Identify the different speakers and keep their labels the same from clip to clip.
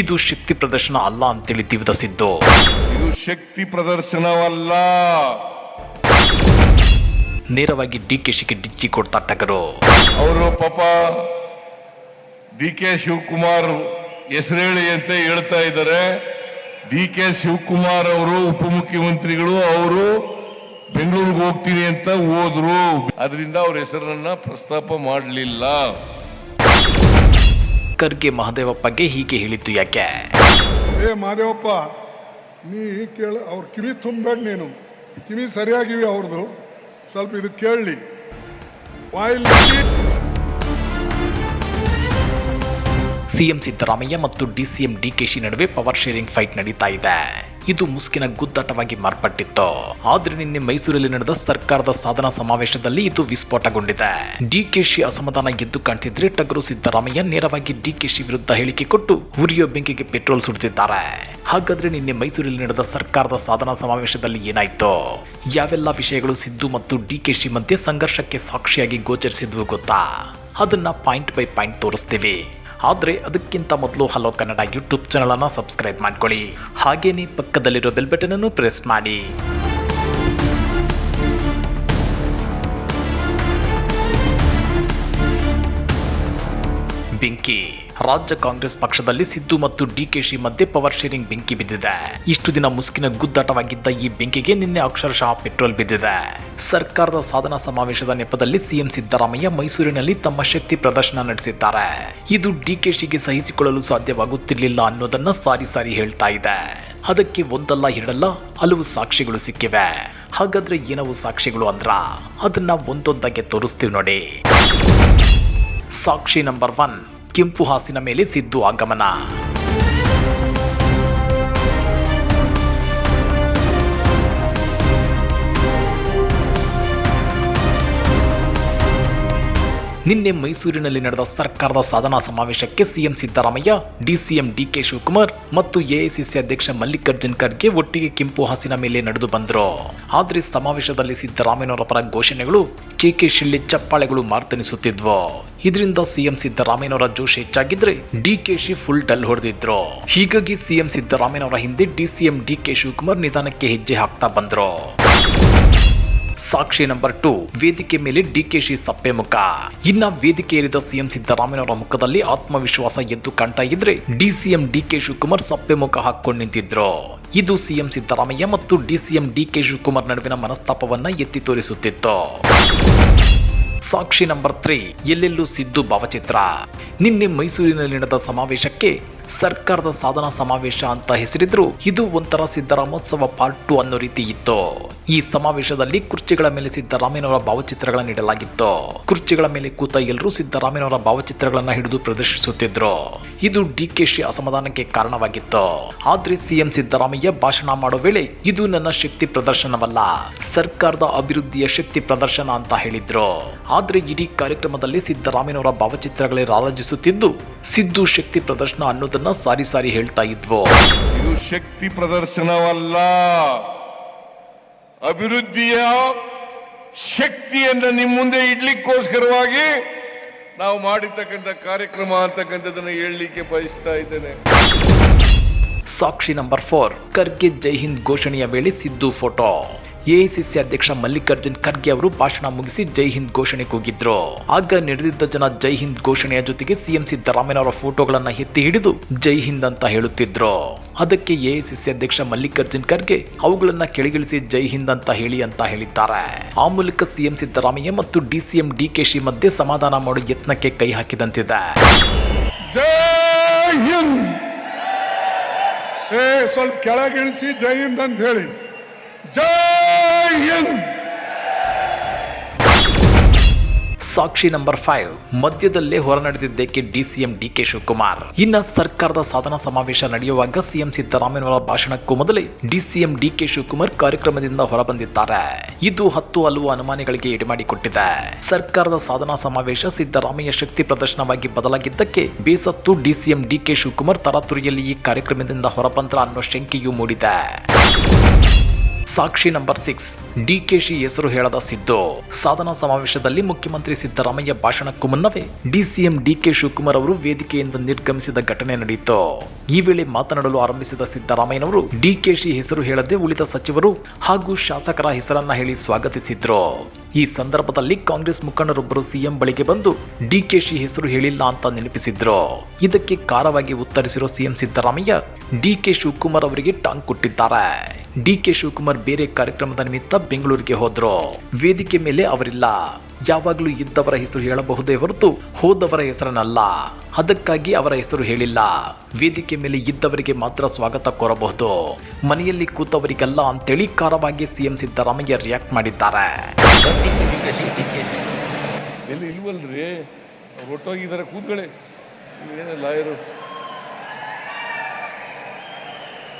Speaker 1: ಇದು ಶಕ್ತಿ ಪ್ರದರ್ಶನ ಅಲ್ಲ ಅಂತೇಳಿ ತಿವಿದ ಸಿದ್ದು.
Speaker 2: ಇದು ಶಕ್ತಿ ಪ್ರದರ್ಶನವಲ್ಲ.
Speaker 1: ನೇರವಾಗಿ ಡಿ ಕೆ ಶಿಗೆ ಡಿಚ್ಚಿ ಕೊಡ್ತಾ ಟಗರು.
Speaker 2: ಅವರು ಪಾಪ ಡಿ ಕೆ ಶಿವಕುಮಾರ್ ಹೆಸರೇಳಿ ಅಂತ ಹೇಳ್ತಾ ಇದ್ದಾರೆ. ಡಿ ಕೆ ಶಿವಕುಮಾರ್ ಅವರು ಉಪಮುಖ್ಯಮಂತ್ರಿಗಳು ಅವರು ಬೆಂಗಳೂರಿಗೆ ಹೋಗ್ತೀನಿ ಅಂತ ಹೋದ್ರು. ಅದರಿಂದ ಅವ್ರ ಹೆಸರನ್ನ ಪ್ರಸ್ತಾಪ ಮಾಡಲಿಲ್ಲ.
Speaker 1: ಖರ್ಗೆ ಮಹದೇವಪ್ಪಗೆ ಹೀಗೆ ಹೇಳಿದ್ದು ಯಾಕೆ?
Speaker 3: ಏ ಮಹದೇವಪ್ಪ ನೀ ಕೇಳ ಅವ್ರ ಕಿವಿ ತುಂಬಬೇಡ ನೀನು. ಕಿವಿ ಸರಿಯಾಗಿವೆ ಅವ್ರದ್ದು ಸ್ವಲ್ಪ ಇದು ಕೇಳಲಿ. ವಾಯಿಲ್
Speaker 1: ಸಿಎಂ ಸಿದ್ದರಾಮಯ್ಯ ಮತ್ತು ಡಿಸಿಎಂ ಡಿಕೆಶಿ ನಡುವೆ ಪವರ್ ಶೇರಿಂಗ್ ಫೈಟ್ ನಡೀತಾ ಇದೆ. ಇದು ಮುಸ್ಕಿನ ಗುದ್ದಾಟವಾಗಿ ಮಾರ್ಪಟ್ಟಿತ್ತು. ಆದ್ರೆ ನಿನ್ನೆ ಮೈಸೂರಲ್ಲಿ ನಡೆದ ಸರ್ಕಾರದ ಸಾಧನಾ ಸಮಾವೇಶದಲ್ಲಿ ಇದು ವಿಸ್ಫೋಟಗೊಂಡಿದೆ. ಡಿಕೆಶಿ ಅಸಮಾಧಾನ ಎದ್ದು ಕಾಣ್ತಿದ್ರೆ ಟಗರು ಸಿದ್ದರಾಮಯ್ಯ ನೇರವಾಗಿ ಡಿಕೆಶಿ ವಿರುದ್ಧ ಹೇಳಿಕೆ ಕೊಟ್ಟು ಉರಿಯೋ ಬೆಂಕಿಗೆ ಪೆಟ್ರೋಲ್ ಸುಡುತ್ತಿದ್ದಾರೆ ಹಾಗಾದ್ರೆ ನಿನ್ನೆ ಮೈಸೂರಲ್ಲಿ ನಡೆದ ಸರ್ಕಾರದ ಸಾಧನಾ ಸಮಾವೇಶದಲ್ಲಿ ಏನಾಯ್ತು? ಯಾವೆಲ್ಲ ವಿಷಯಗಳು ಸಿದ್ದು ಮತ್ತು ಡಿಕೆಶಿ ಮಧ್ಯೆ ಸಂಘರ್ಷಕ್ಕೆ ಸಾಕ್ಷಿಯಾಗಿ ಗೋಚರಿಸಿದ್ವು ಗೊತ್ತಾ? ಅದನ್ನ ಪಾಯಿಂಟ್ ಬೈ ಪಾಯಿಂಟ್ ತೋರಿಸ್ತೀವಿ. ಆದರೆ ಅದಕ್ಕಿಂತ ಮೊದಲು ಹಲೋ ಕನ್ನಡ ಯೂಟ್ಯೂಬ್ ಚಾನಲನ್ನು ಸಬ್ಸ್ಕ್ರೈಬ್ ಮಾಡ್ಕೊಳ್ಳಿ. ಹಾಗೇನೇ ಪಕ್ಕದಲ್ಲಿರೋ ಬೆಲ್ ಬಟನನ್ನು ಪ್ರೆಸ್ ಮಾಡಿ. ಬೆಂಕಿ. ರಾಜ್ಯ ಕಾಂಗ್ರೆಸ್ ಪಕ್ಷದಲ್ಲಿ ಸಿದ್ದು ಮತ್ತು ಡಿಕೆಶಿ ಮಧ್ಯೆ ಪವರ್ ಶೇರಿಂಗ್ ಬೆಂಕಿ ಬಿದ್ದಿದೆ. ಇಷ್ಟು ದಿನ ಮುಸ್ಕಿನ ಗುದ್ದಾಟವಾಗಿದ್ದ ಈ ಬೆಂಕಿಗೆ ನಿನ್ನೆ ಅಕ್ಷರಶಃ ಪೆಟ್ರೋಲ್ ಬಿದ್ದಿದೆ. ಸರ್ಕಾರದ ಸಾಧನಾ ಸಮಾವೇಶದ ನೆಪದಲ್ಲಿ ಸಿಎಂ ಸಿದ್ದರಾಮಯ್ಯ ಮೈಸೂರಿನಲ್ಲಿ ತಮ್ಮ ಶಕ್ತಿ ಪ್ರದರ್ಶನ ನಡೆಸಿದ್ದಾರೆ. ಇದು ಡಿಕೆಶಿಗೆ ಸಹಿಸಿಕೊಳ್ಳಲು ಸಾಧ್ಯವಾಗುತ್ತಿರಲಿಲ್ಲ ಅನ್ನೋದನ್ನ ಸಾರಿ ಸಾರಿ ಹೇಳ್ತಾ ಇದೆ. ಅದಕ್ಕೆ ಒಂದಲ್ಲ ಎರಡಲ್ಲ ಹಲವು ಸಾಕ್ಷಿಗಳು ಸಿಕ್ಕಿವೆ. ಹಾಗಾದ್ರೆ ಏನವು ಸಾಕ್ಷಿಗಳು ಅಂದ್ರ? ಅದನ್ನ ಒಂದೊಂದಾಗೆ ತೋರಿಸ್ತೀವಿ ನೋಡಿ. ಸಾಕ್ಷಿ ನಂಬರ್ ಒನ್ ಕೆಂಪು ಹಾಸಿನ ಮೇಲೆ ಸಿದ್ದು ಆಗಮನ. ನಿನ್ನೆ ಮೈಸೂರಿನಲ್ಲಿ ನಡೆದ ಸರ್ಕಾರದ ಸಾಧನಾ ಸಮಾವೇಶಕ್ಕೆ CM Siddaramaiah, DCM DK Shivakumar ಮತ್ತು ಎಐಸಿಸಿ ಅಧ್ಯಕ್ಷ ಮಲ್ಲಿಕಾರ್ಜುನ್ ಖರ್ಗೆ ಒಟ್ಟಿಗೆ ಕೆಂಪು ಹಾಸಿನ ಮೇಲೆ ನಡೆದು ಬಂದರು. ಆದರೆ ಸಮಾವೇಶದಲ್ಲಿ ಸಿದ್ದರಾಮಯ್ಯನವರ ಪರ ಘೋಷಣೆಗಳು ಕೆಕೆ ಶಿಳ್ಳೆ ಚಪ್ಪಾಳೆಗಳು ಮಾರ್ತನಿಸುತ್ತಿದ್ವು. ಇದರಿಂದ ಸಿಎಂ ಸಿದ್ದರಾಮಯ್ಯನವರ ಜೋಶ್ ಹೆಚ್ಚಾಗಿದ್ರೆ ಡಿಕೆಶಿ ಫುಲ್ ಡಲ್ ಹೊಡೆದಿದ್ರು. ಹೀಗಾಗಿ ಸಿಎಂ ಸಿದ್ದರಾಮಯ್ಯನವರ ಹಿಂದೆ ಡಿಸಿಎಂ ಡಿಕೆ ಶಿವಕುಮಾರ್ ನಿಧಾನಕ್ಕೆ ಹೆಜ್ಜೆ ಹಾಕ್ತಾ ಬಂದ್ರು. ಸಾಕ್ಷಿ ನಂಬರ್ ಟು ವೇದಿಕೆ ಮೇಲೆ ಡಿಕೆಶಿ ಸಪ್ಪೆ ಮುಖ. ಇನ್ನ ವೇದಿಕೆ ಏರಿದ ಸಿಎಂ ಸಿದ್ದರಾಮಯ್ಯನವರ ಮುಖದಲ್ಲಿ ಆತ್ಮವಿಶ್ವಾಸ ಎದ್ದು ಕಾಣ್ತಾ ಇದ್ರೆ ಡಿಸಿಎಂ ಡಿಕೆ ಶಿವಕುಮಾರ್ ಸಪ್ಪೆ ಮುಖ ಹಾಕೊಂಡು ನಿಂತಿದ್ರು. ಇದು ಸಿಎಂ ಸಿದ್ದರಾಮಯ್ಯ ಮತ್ತು ಡಿಸಿಎಂ ಡಿಕೆ ಶಿವಕುಮಾರ್ ನಡುವಿನ ಮನಸ್ತಾಪವನ್ನ ಎತ್ತಿ ತೋರಿಸುತ್ತಿತ್ತು. ಸಾಕ್ಷಿ ನಂಬರ್ ತ್ರೀ ಎಲ್ಲೆಲ್ಲೂ ಸಿದ್ದು ಭಾವಚಿತ್ರ. ನಿನ್ನೆ ಮೈಸೂರಿನಲ್ಲಿ ನಡೆದ ಸಮಾವೇಶಕ್ಕೆ ಸರ್ಕಾರದ ಸಾಧನಾ ಸಮಾವೇಶ ಅಂತ ಹೆಸರಿದ್ರು. ಇದು ಒಂಥರ ಸಿದ್ದರಾಮೋತ್ಸವ ಪಾರ್ಟ್ ಟು ಅನ್ನೋ ರೀತಿ ಇತ್ತು. ಈ ಸಮಾವೇಶದಲ್ಲಿ ಕುರ್ಚಿಗಳ ಮೇಲೆ ಸಿದ್ದರಾಮಯ್ಯನವರ ಭಾವಚಿತ್ರಗಳನ್ನು ನೀಡಲಾಗಿತ್ತು. ಕುರ್ಚಿಗಳ ಮೇಲೆ ಕೂತ ಎಲ್ಲರೂ ಸಿದ್ದರಾಮಯ್ಯನವರ ಭಾವಚಿತ್ರಗಳನ್ನ ಹಿಡಿದು ಪ್ರದರ್ಶಿಸುತ್ತಿದ್ರು. ಇದು ಡಿಕೆಶಿ ಅಸಮಾಧಾನಕ್ಕೆ ಕಾರಣವಾಗಿತ್ತು. ಆದ್ರೆ ಸಿಎಂ ಸಿದ್ದರಾಮಯ್ಯ ಭಾಷಣ ಮಾಡೋ ವೇಳೆ ಇದು ನನ್ನ ಶಕ್ತಿ ಪ್ರದರ್ಶನವಲ್ಲ, ಸರ್ಕಾರದ ಅಭಿವೃದ್ಧಿಯ ಶಕ್ತಿ ಪ್ರದರ್ಶನ ಅಂತ ಹೇಳಿದ್ರು. ಆದ್ರೆ ಇಡೀ ಕಾರ್ಯಕ್ರಮದಲ್ಲಿ ಸಿದ್ದರಾಮಯ್ಯನವರ ಭಾವಚಿತ್ರಗಳೇ ರಾರಾಜಿಸುತ್ತಿದ್ದು, ಸಿದ್ದು ಶಕ್ತಿ ಪ್ರದರ್ಶನ ಅನ್ನೋದನ್ನ ಸಾರಿ ಸಾರಿ ಹೇಳ್ತಾ ಇದ್ವು.
Speaker 2: ಇದು ಶಕ್ತಿ ಪ್ರದರ್ಶನವಲ್ಲ. ಅಭಿವೃದ್ಧಿಯ ಶಕ್ತಿಯನ್ನ ನಿಮ್ಮ ಮುಂದೆ ಇಡ್ಲಿಕ್ಕೋಸ್ಕರವಾಗಿ ನಾವು ಮಾಡಿರ್ತಕ್ಕಂಥ ಕಾರ್ಯಕ್ರಮ ಅಂತಕ್ಕಂಥದ್ದನ್ನ ಹೇಳಲಿಕ್ಕೆ ಬಯಸ್ತಾ ಇದ್ದೇನೆ.
Speaker 1: ಸಾಕ್ಷಿ ನಂಬರ್ ಫೋರ್ ಖರ್ಗೆ ಜೈ ಹಿಂದ್ ಘೋಷಣೆಯ ವೇಳೆ ಸಿದ್ದು ಫೋಟೋ. ಎಐಸಿಸಿ ಅಧ್ಯಕ್ಷ ಮಲ್ಲಿಕಾರ್ಜುನ್ ಖರ್ಗೆ ಅವರು ಭಾಷಣ ಮುಗಿಸಿ ಜೈ ಹಿಂದ್ ಘೋಷಣೆ ಕೂಗಿದ್ರು ಆಗ ನಡೆದಿದ್ದ ಜನ ಜೈ ಹಿಂದ್ ಘೋಷಣೆಯ ಜೊತೆಗೆ ಸಿಎಂ ಸಿದ್ದರಾಮಯ್ಯನವರ ಫೋಟೋಗಳನ್ನ ಎತ್ತಿ ಹಿಡಿದು ಜೈ ಹಿಂದ್ ಅಂತ ಹೇಳುತ್ತಿದ್ರು. ಅದಕ್ಕೆ ಎಐಸಿಸಿ ಅಧ್ಯಕ್ಷ ಮಲ್ಲಿಕಾರ್ಜುನ್ ಖರ್ಗೆ ಅವುಗಳನ್ನ ಕೆಳಗಿಳಿಸಿ ಜೈ ಹಿಂದ್ ಅಂತ ಹೇಳಿ ಅಂತ ಹೇಳಿದ್ದಾರೆ. ಆ ಮೂಲಕ ಸಿಎಂ ಸಿದ್ದರಾಮಯ್ಯ ಮತ್ತು ಡಿಸಿಎಂ ಡಿಕೆಶಿ ಮಧ್ಯೆ ಸಮಾಧಾನ ಮಾಡುವ ಯತ್ನಕ್ಕೆ ಕೈ ಹಾಕಿದಂತಿದೆ.
Speaker 3: ಏ, ಸ್ವಲ್ಪ ಕೆಳಗಿಳಿಸಿ ಜೈ ಹಿಂದ್ ಅಂತ ಹೇಳಿ. ಜೈ ಹಿಂದ್
Speaker 1: ಸಾಕ್ಷಿ ನಂಬರ್ ಫೈವ್ ಮಧ್ಯದಲ್ಲೇ ಹೊರ ನಡೆದಿದ್ದಕ್ಕೆ ಡಿಸಿಎಂ ಡಿಕೆ ಶಿವಕುಮಾರ್. ಇನ್ನ ಸರ್ಕಾರದ ಸಾಧನಾ ಸಮಾವೇಶ ನಡೆಯುವಾಗ ಸಿಎಂ ಸಿದ್ದರಾಮಯ್ಯನವರ ಭಾಷಣಕ್ಕೂ ಮೊದಲೇ ಡಿಸಿಎಂ ಡಿಕೆ ಶಿವಕುಮಾರ್ ಕಾರ್ಯಕ್ರಮದಿಂದ ಹೊರಬಂದಿದ್ದಾರೆ ಇದು ಹತ್ತು ಹಲವು ಅನುಮಾನಿಗಳಿಗೆ ಎಡೆಮಾಡಿಕೊಟ್ಟಿದೆ. ಸರ್ಕಾರದ ಸಾಧನಾ ಸಮಾವೇಶ ಸಿದ್ದರಾಮಯ್ಯ ಶಕ್ತಿ ಪ್ರದರ್ಶನವಾಗಿ ಬದಲಾಗಿದ್ದಕ್ಕೆ ಬೇಸತ್ತು ಡಿಸಿಎಂ ಡಿಕೆ ಶಿವಕುಮಾರ್ ತರಾತುರಿಯಲ್ಲಿ ಈ ಕಾರ್ಯಕ್ರಮದಿಂದ ಹೊರಬಂದ್ರ ಅನ್ನೋ ಶಂಕೆಯೂ ಮೂಡಿದೆ. ಸಾಕ್ಷಿ ನಂಬರ್ ಸಿಕ್ಸ್ ಡಿಕೆಶಿ ಹೆಸರು ಹೇಳದ ಸಿದ್ದು. ಸಾಧನಾ ಸಮಾವೇಶದಲ್ಲಿ ಮುಖ್ಯಮಂತ್ರಿ ಸಿದ್ದರಾಮಯ್ಯ ಭಾಷಣಕ್ಕೂ ಮುನ್ನವೇ ಡಿಸಿಎಂ ಡಿಕೆ ಶಿವಕುಮಾರ್ ಅವರು ವೇದಿಕೆಯಿಂದ ನಿರ್ಗಮಿಸಿದ ಘಟನೆ ನಡೆಯಿತು. ಈ ವೇಳೆ ಮಾತನಾಡಲು ಆರಂಭಿಸಿದ ಸಿದ್ದರಾಮಯ್ಯನವರು ಡಿಕೆಶಿ ಹೆಸರು ಹೇಳದೆ ಉಳಿದ ಸಚಿವರು ಹಾಗೂ ಶಾಸಕರ ಹೆಸರನ್ನ ಹೇಳಿ ಸ್ವಾಗತಿಸಿದ್ರು. ಈ ಸಂದರ್ಭದಲ್ಲಿ ಕಾಂಗ್ರೆಸ್ ಮುಖಂಡರೊಬ್ಬರು ಸಿಎಂ ಬಳಿಗೆ ಬಂದು ಡಿಕೆಶಿ ಹೆಸರು ಹೇಳಿಲ್ಲ ಅಂತ ನೆನಪಿಸಿದ್ರು. ಇದಕ್ಕೆ ಕಾರವಾಗಿ ಉತ್ತರಿಸಿರೋ ಸಿಎಂ ಸಿದ್ದರಾಮಯ್ಯ ಡಿಕೆ ಶಿವಕುಮಾರ್ ಅವರಿಗೆ ಟಾಂಗ್ ಕೊಟ್ಟಿದ್ದಾರೆ. ಡಿಕೆ ಶಿವಕುಮಾರ್ ಬೇರೆ ಕಾರ್ಯಕ್ರಮದ ನಿಮಿತ್ತ ಬೆಂಗಳೂರಿಗೆ ಹೋದ್ರು. ವೇದಿಕೆ ಮೇಲೆ ಅವರಿಲ್ಲ. ಯಾವಾಗಲೂ ಇದ್ದವರ ಹೆಸರು ಹೇಳಬಹುದೇ ಹೊರತು ಹೋದವರ ಹೆಸರನ್ನಲ್ಲ. ಅದಕ್ಕಾಗಿ ಅವರ ಹೆಸರು ಹೇಳಿಲ್ಲ. ವೇದಿಕೆ ಮೇಲೆ ಇದ್ದವರಿಗೆ ಮಾತ್ರ ಸ್ವಾಗತ ಕೋರಬಹುದು. ಮನೆಯಲ್ಲಿ ಕೂತವರಿಗಲ್ಲ ಅಂತೇಳಿ ಕಾರವಾಗಿ ಸಿಎಂ ಸಿದ್ದರಾಮಯ್ಯ ರಿಯಾಕ್ಟ್ ಮಾಡಿದ್ದಾರೆ.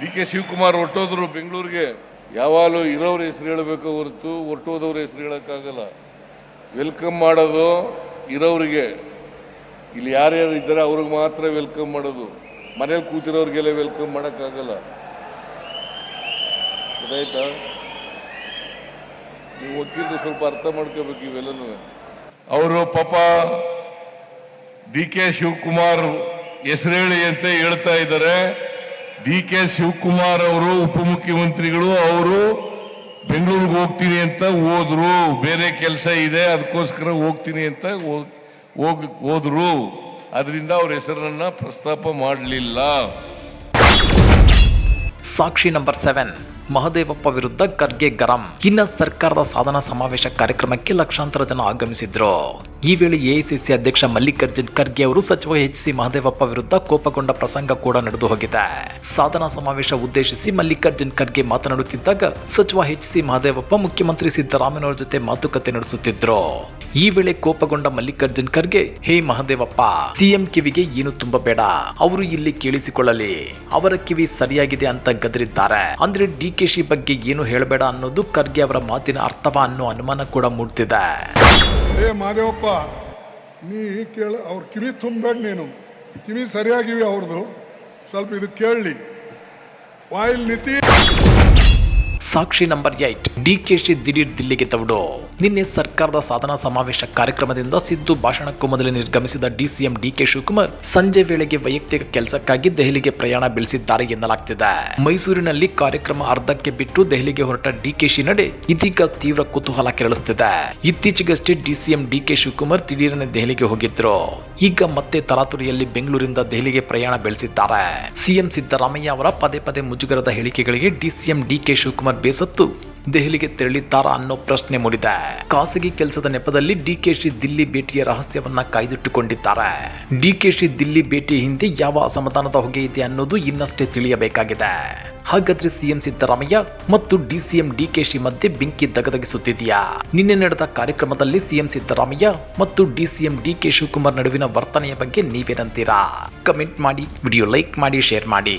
Speaker 2: ಡಿ ಕೆ ಶಿವಕುಮಾರ್ ಹೊರಟೋದ್ರು ಬೆಂಗಳೂರಿಗೆ. ಯಾವಾಗಲೂ ಇರೋರ ಹೆಸರು ಹೇಳಬೇಕು ಹೊರತು ಹೊಟ್ಟೋದವ್ರ ಹೆಸರು ಹೇಳೋಕ್ಕಾಗಲ್ಲ. ವೆಲ್ಕಮ್ ಮಾಡೋದು ಇರೋರಿಗೆ ಇಲ್ಲಿ ಯಾರ್ಯಾರು ಇದ್ದಾರೆ ಅವ್ರಿಗೆ ಮಾತ್ರ ವೆಲ್ಕಮ್ ಮಾಡೋದು. ಮನೇಲಿ ಕೂತಿರೋರಿಗೆಲ್ಲ ವೆಲ್ಕಮ್ ಮಾಡೋಕ್ಕಾಗಲ್ಲ. ಗೊತ್ತಾಯ್ತಾ? ನೀವು ವಕೀಲರು ಸ್ವಲ್ಪ ಅರ್ಥ ಮಾಡ್ಕೋಬೇಕು ಇವೆಲ್ಲನೂ. ಅವರು ಪಾಪ ಡಿ ಕೆ ಶಿವಕುಮಾರ್ ಹೆಸರೇಳಿ ಅಂತ ಹೇಳ್ತಾ ಇದ್ದಾರೆ. ಡಿ ಕೆ ಶಿವಕುಮಾರ್ ಅವರು ಉಪಮುಖ್ಯಮಂತ್ರಿಗಳು, ಅವರು ಬೆಂಗಳೂರಿಗೆ ಹೋಗ್ತೀನಿ ಅಂತ ಹೋದ್ರು, ಬೇರೆ ಕೆಲಸ ಇದೆ, ಅದಕ್ಕೋಸ್ಕರ ಹೋಗ್ತೀನಿ ಅಂತ ಹೋಗ್- ಹೋದ್ರು. ಅದರಿಂದ ಅವ್ರ ಹೆಸರನ್ನ ಪ್ರಸ್ತಾಪ ಮಾಡಲಿಲ್ಲ.
Speaker 1: ಸಾಕ್ಷಿ ನಂಬರ್ ಸೆವೆನ್, ಮಹದೇವಪ್ಪ ವಿರುದ್ಧ ಖರ್ಗೆ ಗರಂ. ಇನ್ನ ಸರ್ಕಾರದ ಸಾಧನಾ ಸಮಾವೇಶ ಕಾರ್ಯಕ್ರಮಕ್ಕೆ ಲಕ್ಷಾಂತರ ಜನ ಆಗಮಿಸಿದ್ರು. ಈ ವೇಳೆ ಎಐಸಿಸಿ ಅಧ್ಯಕ್ಷ ಮಲ್ಲಿಕಾರ್ಜುನ್ ಖರ್ಗೆ ಅವರು ಸಚಿವ ಎಚ್ ಸಿ ಮಹದೇವಪ್ಪ ವಿರುದ್ಧ ಕೋಪಗೊಂಡ ಪ್ರಸಂಗ ಕೂಡ ನಡೆದು ಹೋಗಿದೆ. ಸಾಧನಾ ಸಮಾವೇಶ ಉದ್ದೇಶಿಸಿ ಮಲ್ಲಿಕಾರ್ಜುನ್ ಖರ್ಗೆ ಮಾತನಾಡುತ್ತಿದ್ದಾಗ ಸಚಿವ ಎಚ್ ಸಿ ಮಹದೇವಪ್ಪ ಮುಖ್ಯಮಂತ್ರಿ ಸಿದ್ದರಾಮಯ್ಯನವರ ಜೊತೆ ಮಾತುಕತೆ ನಡೆಸುತ್ತಿದ್ದರು ಈ ವೇಳೆ ಕೋಪಗೊಂಡ ಮಲ್ಲಿಕಾರ್ಜುನ್ ಖರ್ಗೆ, ಹೇ ಮಹದೇವಪ್ಪ, ಸಿಎಂ ಕಿವಿಗೆ ಏನು ತುಂಬಬೇಡ, ಅವರು ಇಲ್ಲಿ ಕೇಳಿಸಿಕೊಳ್ಳಲಿ, ಅವರ ಕಿವಿ ಸರಿಯಾಗಿದೆ ಅಂತ ಗದರಿದ್ದಾರೆ. ಅಂದ್ರೆ ಡಿಕೆಶಿ ಬಗ್ಗೆ ಏನು ಹೇಳಬೇಡ ಅನ್ನೋದು ಖರ್ಗೆ ಅವರ ಮಾತಿನ ಅರ್ಥವ ಅನ್ನೋ ಅನುಮಾನ ಕೂಡ ಮೂಡ್ತಿದೆ.
Speaker 3: ಏ ಮಾದೇವಪ್ಪ, ನೀ ಕೇಳ, ಅವ್ರ ಕಿವಿ ತುಂಬಬೇಡ ನೀನು. ಕಿವಿ ಸರಿಯಾಗಿವೆ ಅವ್ರದ್ದು ಸ್ವಲ್ಪ ಇದು ಕೇಳಲಿ. ವಾಯಿಲ್ ನಿತಿ
Speaker 1: ಸಾಕ್ಷಿ ನಂಬರ್ ಏಟ್ ಡಿಕೆಶಿ ದಿಢೀರ್ ದಿಲ್ಲಿಗೆ ತವಡು. ನಿನ್ನೆ ಸರ್ಕಾರದ ಸಾಧನಾ ಸಮಾವೇಶ ಕಾರ್ಯಕ್ರಮದಿಂದ ಸಿದ್ದು ಭಾಷಣಕ್ಕೂ ಮೊದಲೇ ನಿರ್ಗಮಿಸಿದ ಡಿಸಿಎಂ ಡಿಕೆ ಶಿವಕುಮಾರ್ ಸಂಜೆ ವೇಳೆಗೆ ವೈಯಕ್ತಿಕ ಕೆಲಸಕ್ಕಾಗಿ ದೆಹಲಿಗೆ ಪ್ರಯಾಣ ಬೆಳೆಸಿದ್ದಾರೆ ಎನ್ನಲಾಗ್ತಿದೆ. ಮೈಸೂರಿನಲ್ಲಿ ಕಾರ್ಯಕ್ರಮ ಅರ್ಧಕ್ಕೆ ಬಿಟ್ಟು ದೆಹಲಿಗೆ ಹೊರಟ ಡಿಕೆಶಿ ನಡೆ ಇದೀಗ ತೀವ್ರ ಕುತೂಹಲ ಕೆರಳಿಸುತ್ತಿದೆ ಇತ್ತೀಚೆಗಷ್ಟೇ ಡಿಸಿಎಂ ಡಿಕೆ ಶಿವಕುಮಾರ್ ದಿಢೀರನೆ ದೆಹಲಿಗೆ ಹೋಗಿದ್ರು. ಈಗ ಮತ್ತೆ ತರಾತುರಿಯಲ್ಲಿ ಬೆಂಗಳೂರಿಂದ ದೆಹಲಿಗೆ ಪ್ರಯಾಣ ಬೆಳೆಸಿದ್ದಾರೆ. ಸಿಎಂ ಸಿದ್ದರಾಮಯ್ಯ ಅವರ ಪದೇ ಪದೇ ಮುಜುಗರದ ಹೇಳಿಕೆಗಳಿಗೆ ಡಿಸಿಎಂ ಡಿಕೆ ಶಿವಕುಮಾರ್ ಬೇಸತ್ತು ದೆಹಲಿಗೆ ತೆರಳಿದ್ದಾರಾ ಅನ್ನೋ ಪ್ರಶ್ನೆ ಮೂಡಿದೆ. ಖಾಸಗಿ ಕೆಲಸದ ನೆಪದಲ್ಲಿ ಡಿಕೆಶಿ ದಿಲ್ಲಿ ಭೇಟಿಯ ರಹಸ್ಯವನ್ನ ಕಾಯ್ದಿಟ್ಟುಕೊಂಡಿದ್ದಾರೆ. ಡಿಕೆಶಿ ದಿಲ್ಲಿ ಭೇಟಿ ಹಿಂದೆ ಯಾವ ಅಸಮಾಧಾನದ ಹೊಗೆ ಇದೆ ಅನ್ನೋದು ಇನ್ನಷ್ಟೇ ತಿಳಿಯಬೇಕಾಗಿದೆ. ಹಾಗಾದ್ರೆ ಸಿಎಂ ಸಿದ್ದರಾಮಯ್ಯ ಮತ್ತು ಡಿಸಿಎಂ ಡಿಕೆಶಿ ಮಧ್ಯೆ ಬೆಂಕಿ ದಗದಗಿಸುತ್ತಿದೆಯಾ ನಿನ್ನೆ ನಡೆದ ಕಾರ್ಯಕ್ರಮದಲ್ಲಿ ಸಿಎಂ ಸಿದ್ದರಾಮಯ್ಯ ಮತ್ತು ಡಿಸಿಎಂ ಡಿಕೆ ಶಿವಕುಮಾರ್ ನಡುವಿನ ವರ್ತನೆಯ ಬಗ್ಗೆ ನೀವೇನಂತೀರಾ? ಕಮೆಂಟ್ ಮಾಡಿ, ವಿಡಿಯೋ ಲೈಕ್ ಮಾಡಿ, ಶೇರ್ ಮಾಡಿ.